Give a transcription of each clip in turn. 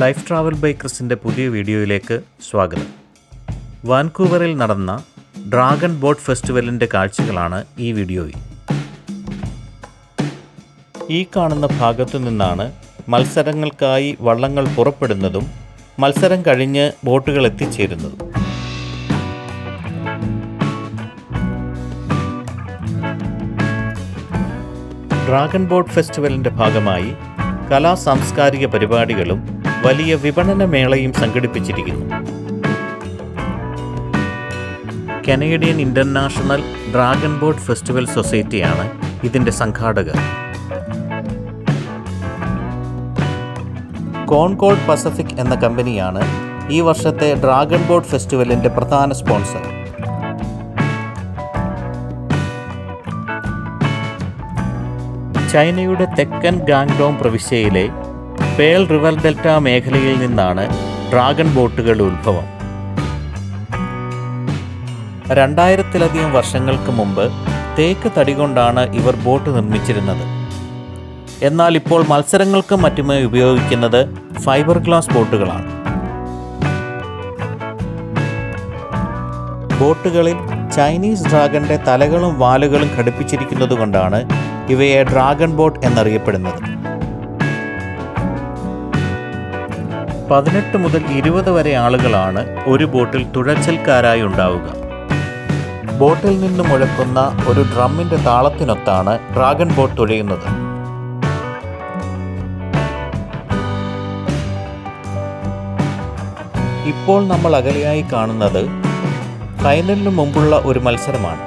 Life travel by ക്രിസിന്റെ പുതിയ വീഡിയോയിലേക്ക് സ്വാഗതം. വാൻകൂവറിൽ നടന്ന ഡ്രാഗൺ ബോട്ട് ഫെസ്റ്റിവലിന്റെ കാഴ്ചകളാണ് ഈ വീഡിയോയിൽ. ഈ കാണുന്ന ഭാഗത്തു നിന്നാണ് മത്സരങ്ങൾക്കായി വള്ളങ്ങൾ പുറപ്പെടുന്നതും മത്സരം കഴിഞ്ഞ് ബോട്ടുകൾ എത്തിച്ചേരുന്നതും. ഡ്രാഗൺ ബോട്ട് ഫെസ്റ്റിവലിന്റെ ഭാഗമായി കലാ സാംസ്കാരിക പരിപാടികളും വലിയ വിപണന മേളയും സംഘടിപ്പിച്ചിരിക്കുന്നു. Canadian international dragon boat festival സൊസൈറ്റിയാണ് ഇതിന്റെ സംഘാടകർ. കോൺകോൾഡ് പസഫിക് എന്ന കമ്പനിയാണ് ഈ വർഷത്തെ ഡ്രാഗൺ ബോട്ട് ഫെസ്റ്റിവലിന്റെ പ്രധാന സ്പോൺസർ. ചൈനയുടെ തെക്കൻ ഗാങ്ഡോങ് പ്രവിശ്യയിലെ പേൾ റിവർ ഡെൽറ്റ മേഖലയിൽ നിന്നാണ് ഡ്രാഗൺ ബോട്ടുകളുടെ ഉത്ഭവം. രണ്ടായിരത്തിലധികം വർഷങ്ങൾക്ക് മുമ്പ് തേക്ക് തടി കൊണ്ടാണ് ഇവർ ബോട്ട് നിർമ്മിച്ചിരുന്നത്. എന്നാൽ ഇപ്പോൾ മത്സരങ്ങൾക്കും മറ്റുമായി ഉപയോഗിക്കുന്നത് ഫൈബർ ഗ്ലാസ് ബോട്ടുകളാണ്. ബോട്ടുകളിൽ ചൈനീസ് ഡ്രാഗന്റെ തലകളും വാലുകളും ഘടിപ്പിച്ചിരിക്കുന്നത് കൊണ്ടാണ് ഇവയെ ഡ്രാഗൺ ബോട്ട് എന്നറിയപ്പെടുന്നത്. പതിനെട്ട് മുതൽ ഇരുപത് വരെ ആളുകളാണ് ഒരു ബോട്ടിൽ തുഴച്ചൽക്കാരായി ഉണ്ടാവുക. ബോട്ടിൽ നിന്നും മുഴക്കുന്ന ഒരു ഡ്രമ്മിന്റെ താളത്തിനൊത്താണ് ഡ്രാഗൺ ബോട്ട് തുഴയുന്നത്. ഇപ്പോൾ നമ്മൾ അകലെയായി കാണുന്നത് ഫൈനലിന് മുമ്പുള്ള ഒരു മത്സരമാണ്.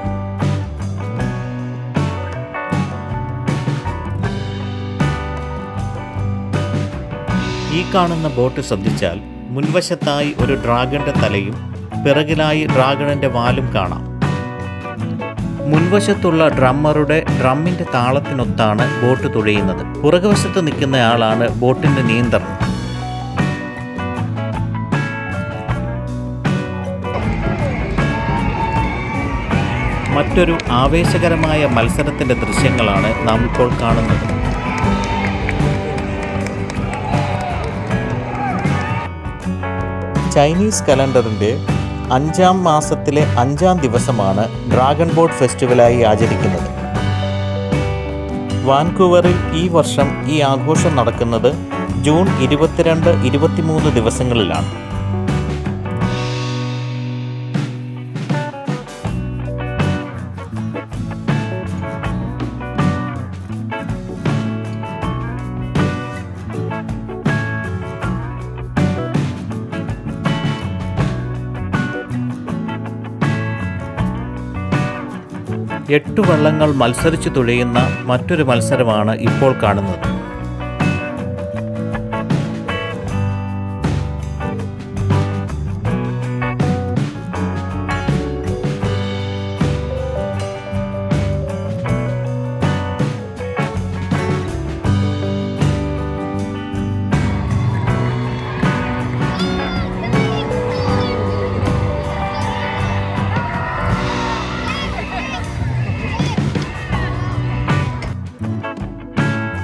ഈ കാണുന്ന ബോട്ട് ശ്രദ്ധിച്ചാൽ മുൻവശത്തായി ഒരു ഡ്രാഗന്റെ തലയും പിറകിലായി ഡ്രാഗണന്റെ വാലും കാണാം. മുൻവശത്തുള്ള ഡ്രമ്മറുടെ ഡ്രമ്മിന്റെ താളത്തിനൊത്താണ് ബോട്ട് തുഴയുന്നത്. പുറകുവശത്ത് നിൽക്കുന്നയാളാണ് ബോട്ടിന്റെ നിയന്ത്രണം. മറ്റൊരു ആവേശകരമായ മത്സരത്തിന്റെ ദൃശ്യങ്ങളാണ് നാം ഇപ്പോൾ കാണുന്നത്. ചൈനീസ് കലണ്ടറിന്റെ അഞ്ചാം മാസത്തിലെ അഞ്ചാം ദിവസമാണ് ഡ്രാഗൺ ബോട്ട് ഫെസ്റ്റിവലായി ആചരിക്കുന്നത്. വാൻകൂവറിൽ ഈ വർഷം ഈ ആഘോഷം നടക്കുന്നത് ജൂൺ ഇരുപത്തിരണ്ട് ഇരുപത്തിമൂന്ന് ദിവസങ്ങളിലാണ്. എട്ട് വള്ളങ്ങൾ മത്സരിച്ചു തുഴയുന്ന മറ്റൊരു മത്സരമാണ് ഇപ്പോൾ കാണുന്നത്.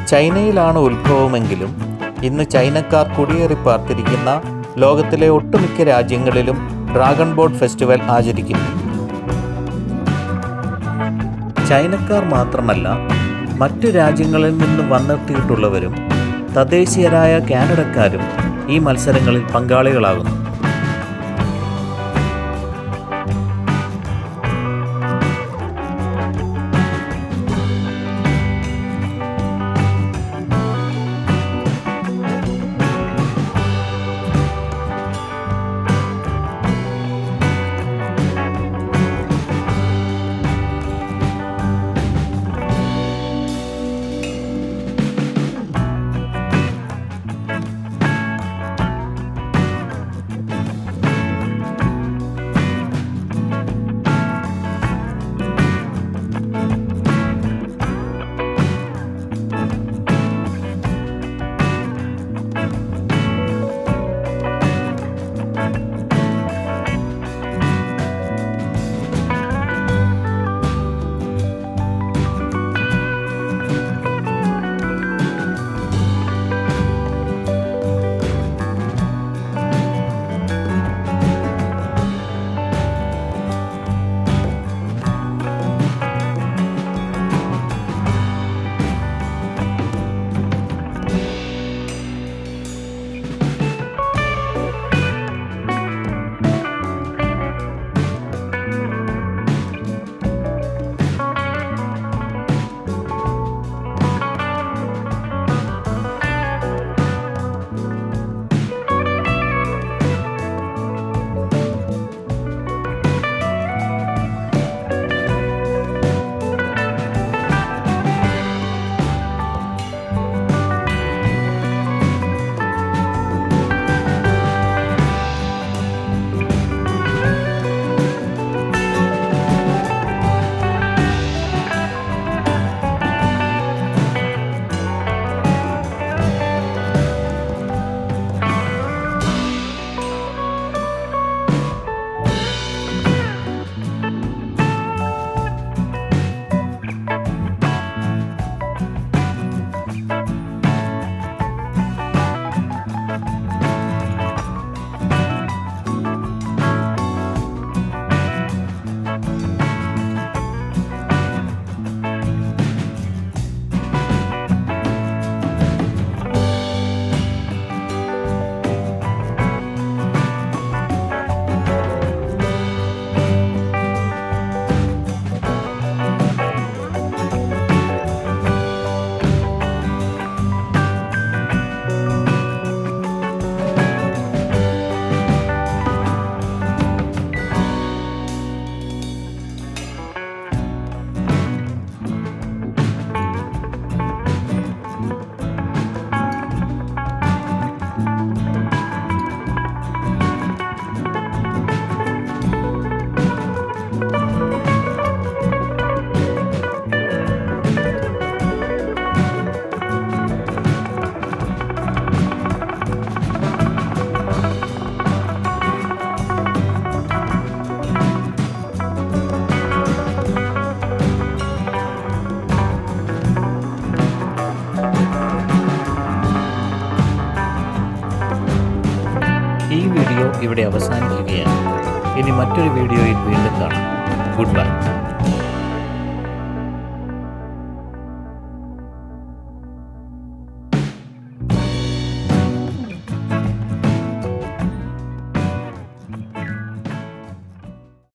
ചൈനയിലാണ് ഉത്ഭവമെങ്കിലും ഇന്ന് ചൈനക്കാർ കുടിയേറി പാർത്തിരിക്കുന്ന ലോകത്തിലെ ഒട്ടുമിക്ക രാജ്യങ്ങളിലും ഡ്രാഗൺ ബോട്ട് ഫെസ്റ്റിവൽ ആചരിക്കുന്നു. ചൈനക്കാർ മാത്രമല്ല മറ്റു രാജ്യങ്ങളിൽ നിന്ന് വന്നെത്തിയിട്ടുള്ളവരും തദ്ദേശീയരായ കാനഡക്കാരും ഈ മത്സരങ്ങളിൽ പങ്കാളികളാകുന്നു. അവസാനിക്കുകയാണ്. ഇനി മറ്റൊരു വീഡിയോയിൽ വീണ്ടും കാണാം. Good bye